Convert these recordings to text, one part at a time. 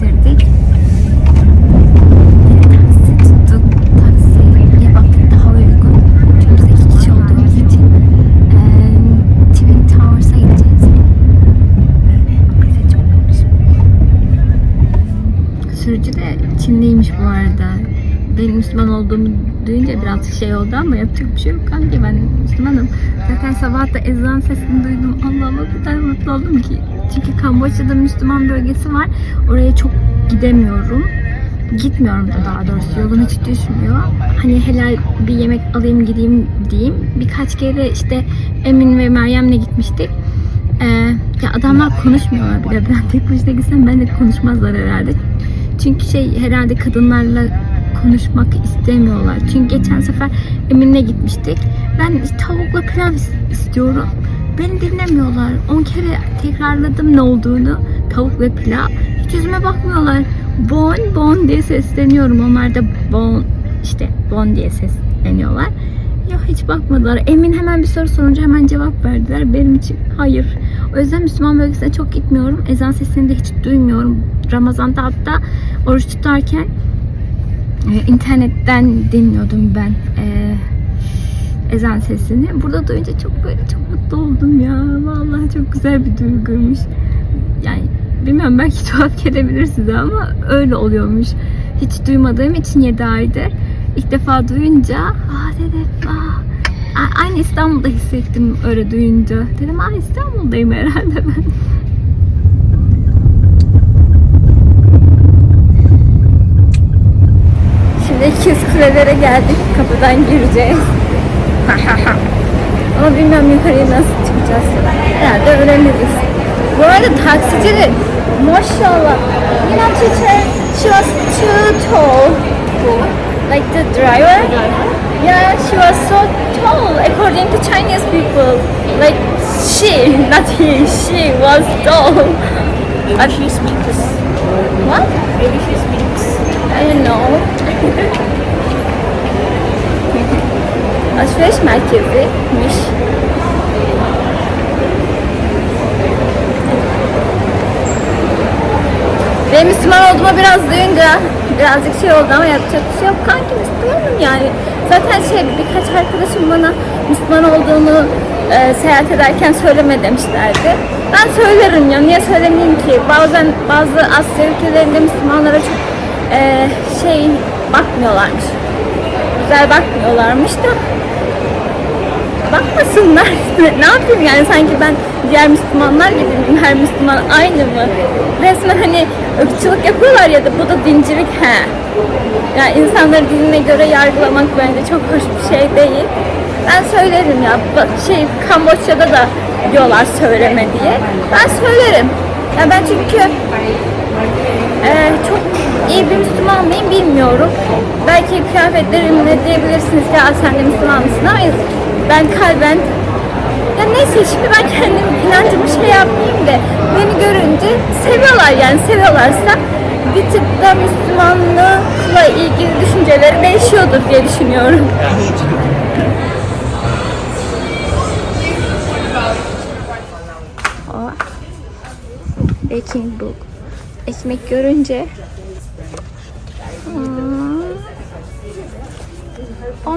Yine taksi tuttuk. Taksiye baktık daha uygun. Çünkü biz iki kişi olduğumuz için. Ee, Twin Towers'a gideceğiz. Çok konuşmayayım. Sürücü de Çinliymiş bu arada. Benim Müslüman olduğumu duyunca biraz şey oldu ama yapacak bir şey yok kanki ben Müslümanım. Sabah da ezan sesini duydum. Allah'ıma o kadar mutlu oldum ki. Çünkü Kamboçya'da Müslüman bölgesi var. Oraya çok gidemiyorum. Gitmiyorum da daha doğrusu. Yolum hiç düşmüyor. Hani helal bir yemek alayım gideyim diyeyim. Birkaç kere işte Emin ve Meryem'le gitmiştik. Ee, ya adamlar konuşmuyorlar bile. Ben tek başına gitsem ben de konuşmazlar herhalde. Çünkü şey herhalde kadınlarla konuşmak istemiyorlar. Çünkü geçen sefer Emin'le gitmiştik. Ben tavukla pilav is- istiyorum. Beni dinlemiyorlar. 10 kere tekrarladım ne olduğunu. Tavuk ve pilav. Hiç yüzüme bakmıyorlar. Bon bon diye sesleniyorum. Onlar da bon işte bon diye sesleniyorlar. Ya hiç bakmadılar. Emin hemen bir soru sorunca hemen cevap verdiler. Benim için hayır. O yüzden Müslüman bölgesine çok gitmiyorum. Ezan sesini de hiç duymuyorum. Ramazan'da hatta oruç tutarken e, internetten dinliyordum ben e, ezan sesini. Burada duyunca çok böyle çok mutlu oldum ya. Vallahi çok güzel bir duyguymuş. Yani bilmiyorum belki tuhaf gelebilir size ama öyle oluyormuş. Hiç duymadığım için 7 aydır ilk defa duyunca aa dedim aa A- Aynı İstanbul'da hissettim öyle duyunca. Dedim aa İstanbul'dayım herhalde ben. Şimdi ikiz kulelere geldik. Kapıdan gireceğiz. Ama bilmiyorum yukarıya nasıl çıkacağız. Herhalde öğreniriz. Bu arada taksici de maşallah. You know teacher, she was too tall. Like the driver. Yeah, she was so tall according to Chinese people. Like she, not he, she was tall. Maybe she speaks. What? Maybe she speaks. I don't know. Alışveriş merkeziymiş. Ve Müslüman olduğuma biraz duyunca birazcık şey oldu ama yapacak bir şey yok. Kanki Müslümanım yani. Zaten şey birkaç arkadaşım bana Müslüman olduğunu e, seyahat ederken söyleme demişlerdi. Ben söylerim ya niye söylemeyeyim ki? Bazen bazı Asya ülkelerinde Müslümanlara çok e, şey bakmıyorlarmış. Güzel bakmıyorlarmış da bakmasınlar. ne yapayım yani sanki ben diğer Müslümanlar gibi miyim? Her Müslüman aynı mı? Resmen hani ırkçılık yapıyorlar ya da bu da dincilik he. Yani insanları dinine göre yargılamak bence çok hoş bir şey değil. Ben söylerim ya şey Kamboçya'da da diyorlar söyleme diye. Ben söylerim. Ya ben çünkü ee, çok iyi bir Müslüman mıyım bilmiyorum. Belki kıyafetlerimle diyebilirsiniz ki "Aa, sen de Müslüman mısın ama ben kalben ya neyse şimdi ben kendim inancımı şey yapmayayım da beni görünce seviyorlar yani seviyorlarsa bir tık da Müslümanlıkla ilgili düşünceleri değişiyordur diye düşünüyorum. Baking book. Ekmek görünce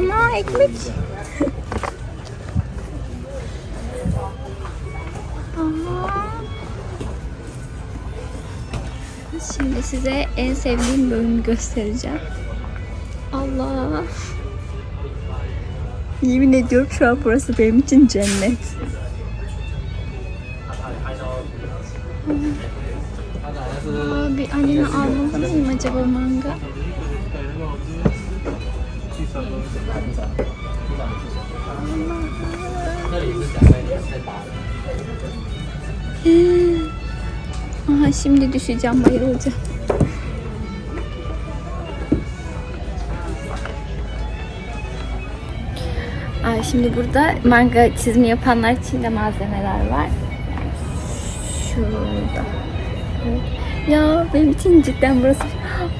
Ana ekmek. Aa. Şimdi size en sevdiğim bölümü göstereceğim. Allah. Yemin ediyorum şu an burası benim için cennet. Aa, bir anneme almalı mıyım acaba manga? Aha şimdi düşeceğim bayılacağım. Aa, şimdi burada manga çizimi yapanlar için de malzemeler var. Şurada. Ya benim için cidden burası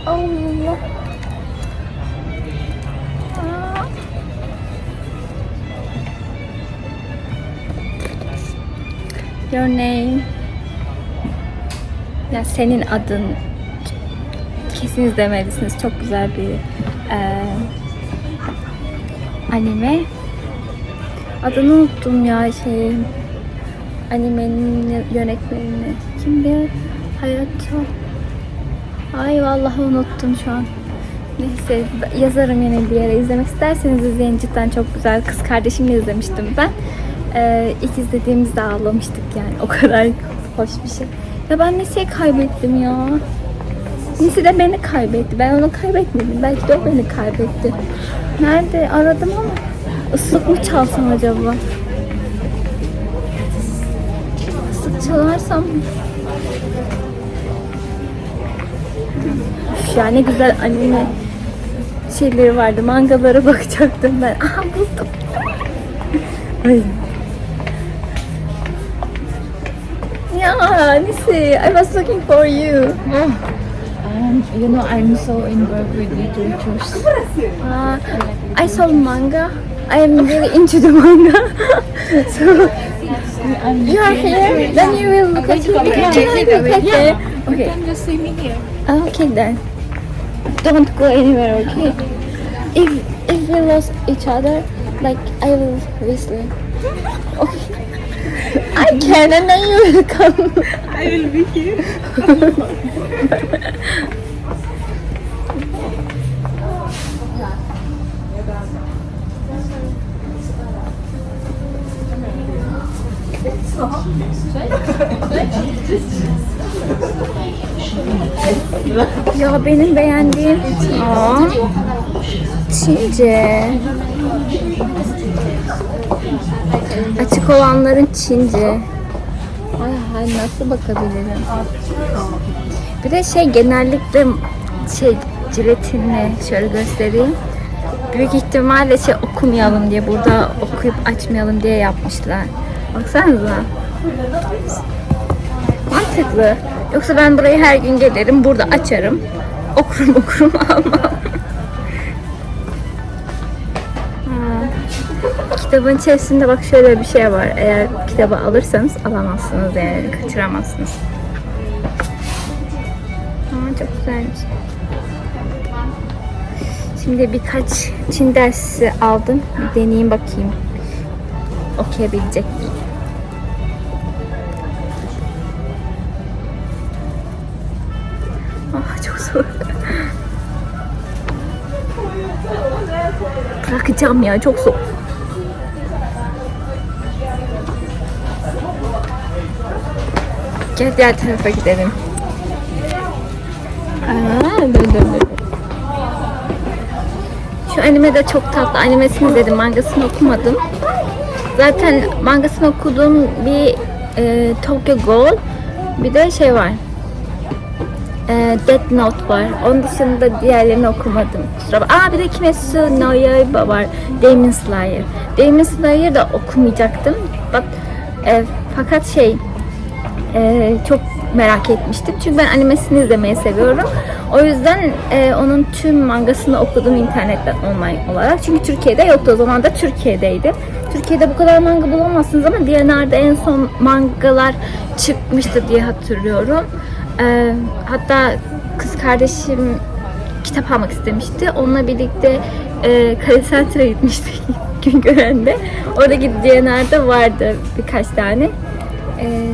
Allah. Your name. Ya senin adın kesin izlemelisiniz. Çok güzel bir e, anime. Adını unuttum ya şey animenin yönetmenini. Kimdi? Hayato. Ay vallahi unuttum şu an. Neyse yazarım yine bir yere izlemek isterseniz izleyin cidden çok güzel. Kız kardeşimle izlemiştim ben. Ee, ilk izlediğimizde ağlamıştık yani o kadar hoş bir şey. Ya ben Nese'yi kaybettim ya. Nesi de beni kaybetti. Ben onu kaybetmedim. Belki de o beni kaybetti. Nerede? Aradım ama ıslık mı çalsam acaba? Islık çalarsam Üf ya ne güzel anime şeyleri vardı. Mangalara bakacaktım ben. Aha buldum. Ay. Ya Nisi, I was looking for you. Um, you know, I'm so involved with literatures. Uh, I saw manga. I am really into the manga. so I'm you are here, then you will look at it. Can I look at it? Okay. I'm just swimming here. Okay then. Don't go anywhere, okay? If if we lost each other, like I will whistle. Okay. I can and then you will come. I will be here. Ya benim beğendiğim Aa, Çince. Açık olanların Çince. Ay, ay nasıl bakabilirim? Bir de şey genellikle şey jiletinle şöyle göstereyim. Büyük ihtimalle şey okumayalım diye burada okuyup açmayalım diye yapmışlar. Baksanıza. Mantıklı. Yoksa ben burayı her gün gelirim, burada açarım. Okurum okurum almam. Kitabın içerisinde bak şöyle bir şey var. Eğer kitabı alırsanız alamazsınız yani kaçıramazsınız. Aa, çok güzelmiş. Şimdi birkaç Çin dersi aldım. Bir deneyeyim bakayım. Okuyabilecek miyim? Ah çok zor. Bırakacağım ya çok zor. Gel diğer tarafa gidelim. Aa, dur dur dur. Şu anime de çok tatlı. Animesini izledim. Mangasını okumadım. Zaten mangasını okuduğum bir e, Tokyo Ghoul bir de şey var. E, Death Note var. Onun dışında diğerlerini okumadım. Kusura bak. Aa bir de Kimetsu no Yaiba var. Demon Slayer. Demon Slayer da okumayacaktım. Bak e, fakat şey e, çok merak etmiştim. Çünkü ben animesini izlemeyi seviyorum. O yüzden e, onun tüm mangasını okudum internetten online olarak. Çünkü Türkiye'de yoktu. O zaman da Türkiye'deydim. Türkiye'de bu kadar manga bulamazsınız ama DNR'da en son mangalar çıkmıştı diye hatırlıyorum. E, hatta kız kardeşim kitap almak istemişti. Onunla birlikte e, Kale Center'a gitmiştik Güngören'de. Oradaki DNR'da vardı birkaç tane. E,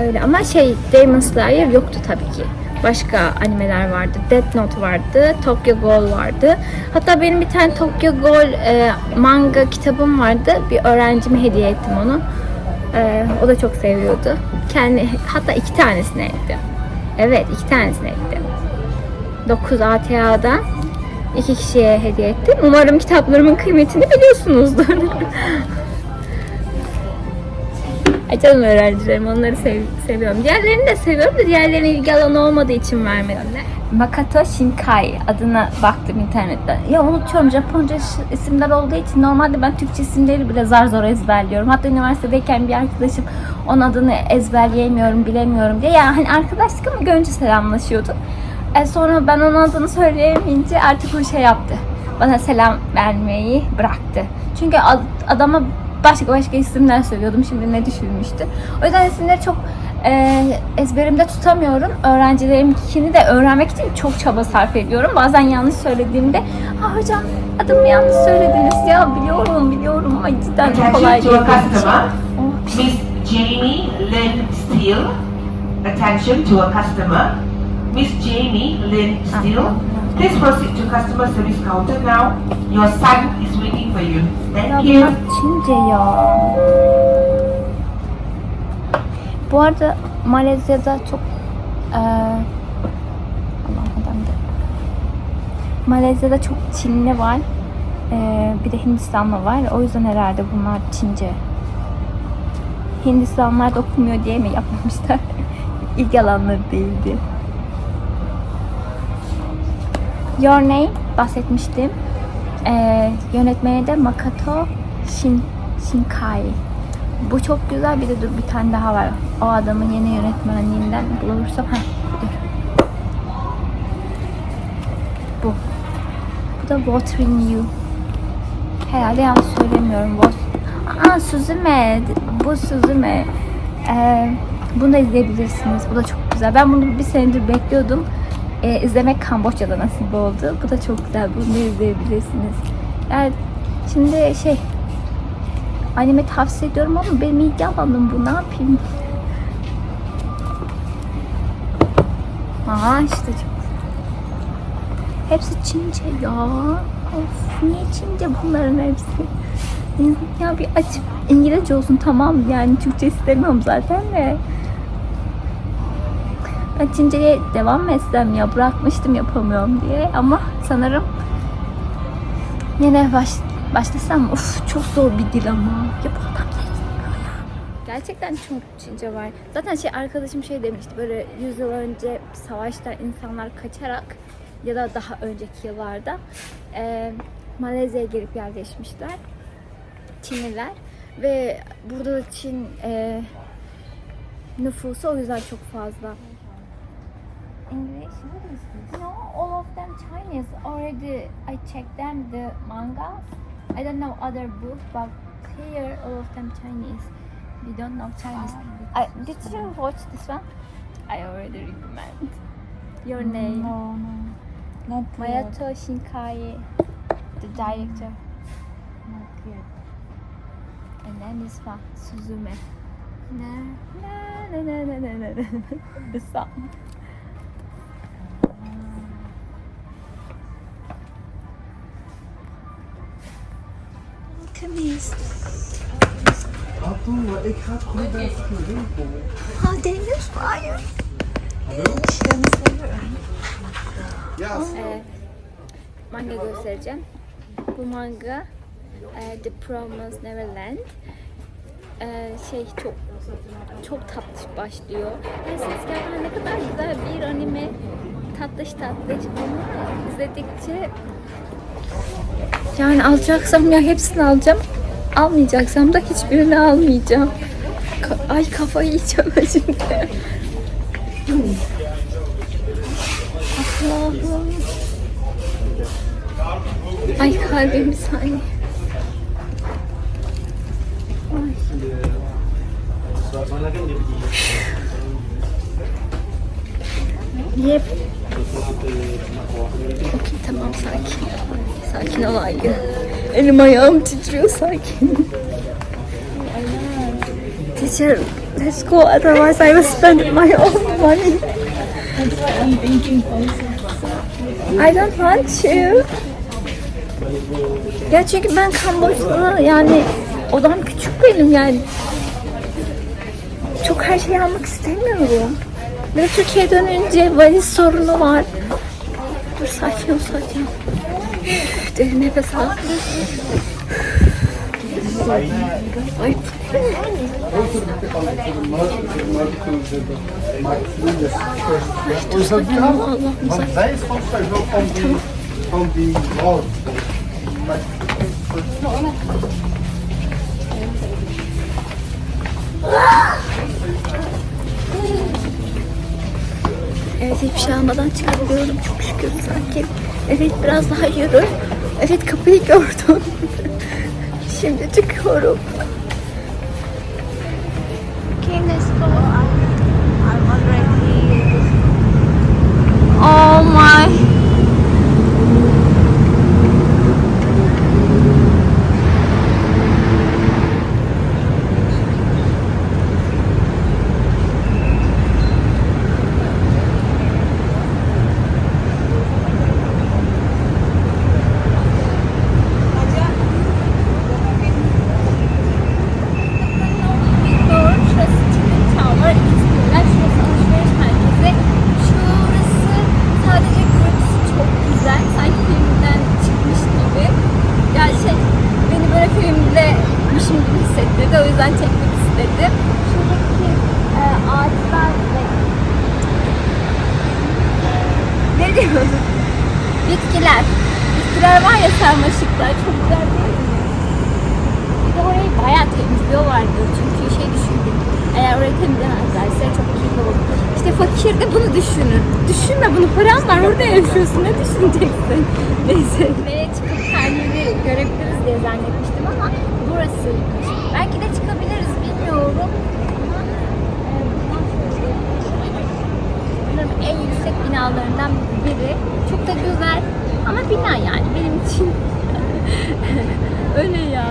öyle ama şey Demon Slayer yoktu tabii ki. Başka animeler vardı. Death Note vardı. Tokyo Ghoul vardı. Hatta benim bir tane Tokyo Ghoul e, manga kitabım vardı. Bir öğrencime hediye ettim onu. E, o da çok seviyordu. Kendi hatta iki tanesini ettim. Evet, iki tanesini ettim. 9 ATA'dan iki kişiye hediye ettim. Umarım kitaplarımın kıymetini biliyorsunuzdur. Ay canım öğrencilerim onları sev- seviyorum. Diğerlerini de seviyorum da diğerlerine ilgi alanı olmadığı için vermedim. Makoto Shinkai adına baktım internetten. Ya unutuyorum Japonca isimler olduğu için normalde ben Türkçe isimleri bile zar zor ezberliyorum. Hatta üniversitedeyken bir arkadaşım onun adını ezberleyemiyorum, bilemiyorum diye. Yani hani arkadaşlık ama görünce selamlaşıyorduk. E sonra ben onun adını söyleyemeyince artık o şey yaptı. Bana selam vermeyi bıraktı. Çünkü ad- adama başka başka isimler söylüyordum. Şimdi ne düşünmüştü. O yüzden isimleri çok e, ezberimde tutamıyorum. Öğrencilerimkini de öğrenmek için çok çaba sarf ediyorum. Bazen yanlış söylediğimde ha hocam adımı yanlış söylediniz ya biliyorum biliyorum ama cidden çok kolay değil. Oh, Miss Jamie Lynn Steele. Attention to a customer. Miss Jamie Lynn Steele. Please proceed to customer service counter now. Your son is waiting for you. Thank you. Çince ya. Bu arada Malezya'da çok eee Allah adam da. Malezya'da çok Çinli var. Eee, bir de Hindistanlı var. O yüzden herhalde bunlar Çince. Hindistanlılar da okumuyor diye mi yapmamışlar? İlk alanları değildi. Your Name bahsetmiştim. Ee, yönetmeni de Makoto Shin, Shinkai. Bu çok güzel. Bir de dur bir tane daha var. O adamın yeni yönetmenliğinden bulursam. Heh, dur. Bu. Bu da Watering You. Herhalde yanlış söylemiyorum. Wat- Aa Suzume. Bu Suzume. Ee, bunu da izleyebilirsiniz. Bu da çok güzel. Ben bunu bir senedir bekliyordum. Ee, izlemek Kamboçya'da nasip oldu. Bu da çok güzel. Bunu da izleyebilirsiniz. Yani şimdi şey anime tavsiye ediyorum ama benim ilgi alanım bu. Ne yapayım? Aa işte çok Hepsi Çince ya. Of niye Çince bunların hepsi? Ya bir açıp İngilizce olsun tamam yani Türkçe istemiyorum zaten de. Ben Çince'ye devam mı etsem ya bırakmıştım yapamıyorum diye ama sanırım yine baş, başlasam of çok zor bir dil ama ya bu adam ne bilmiyor ya. Gerçekten çok Çince var. Zaten şey arkadaşım şey demişti böyle 100 yıl önce savaşta insanlar kaçarak ya da daha önceki yıllarda eee Malezya'ya gelip yerleşmişler. Çinliler ve burada da Çin eee nüfusu o yüzden çok fazla. English? No, all of them Chinese. Already I checked them the mangas. I don't know other book, but here all of them Chinese. We don't know Chinese. Ah, I, did you watch this one? I already recommend. Your mm, name? No, no. Not yet. Mayato Shinkai, the mm, director. Not yet. And then this one, Suzume. Na na na na na na na. The song. Kamis. Abdullah, ik ga het gewoon bij de winkel. Oh, Danish fire. Ja, Ee, manga göstereceğim. Bu manga e, The Promised Neverland. Ee, şey çok çok tatlış başlıyor. Yani ses gelmen ne kadar güzel bir anime. Tatlış tatlış ama izledikçe yani alacaksam ya hepsini alacağım. Almayacaksam da hiçbirini almayacağım. Ka- Ay kafayı yiyeceğim şimdi. Allah'ım. Ay kalbim bir saniye. Yep. Tamam sakin. Sakin ol Aygün. Elim ayağım titriyor sakin. Teacher, let's go. Otherwise I will spend my own money. I don't want to. Ya çünkü ben Kamboçya'da yani odam küçük benim yani. Çok her şeyi almak istemiyorum. Ve Türkiye'ye dönünce valiz sorunu var. Dur sakin ol sakin ol. Derin nefes al. Ay. Is dat die hand? Allah'ım Evet hiçbir şey almadan çıkabiliyorum çok şükür sanki. Evet biraz daha yürü. Evet kapıyı gördüm. Şimdi çıkıyorum. Oh my... yokmuşum gibi hissettirdi. O yüzden çekmek istedim. Şuradaki e, ağaçlar ve... Ne diyorsun? Bitkiler. Bitkiler var ya sarmaşıklar. Çok güzel değil mi? Bir de orayı bayağı temizliyorlardı. Çünkü şey düşündüm. Eğer orayı temizlemezlerse çok kirli olur. İşte fakir de bunu düşünür. Düşünme bunu. Paran var orada yaşıyorsun. Ne düşüneceksin? Neyse. Nereye çıkıp kendini görebiliriz diye zannetmiştim burasıymış. Belki de çıkabiliriz bilmiyorum. Sanırım en yüksek binalarından biri. Çok da güzel ama bina yani benim için. Öyle ya.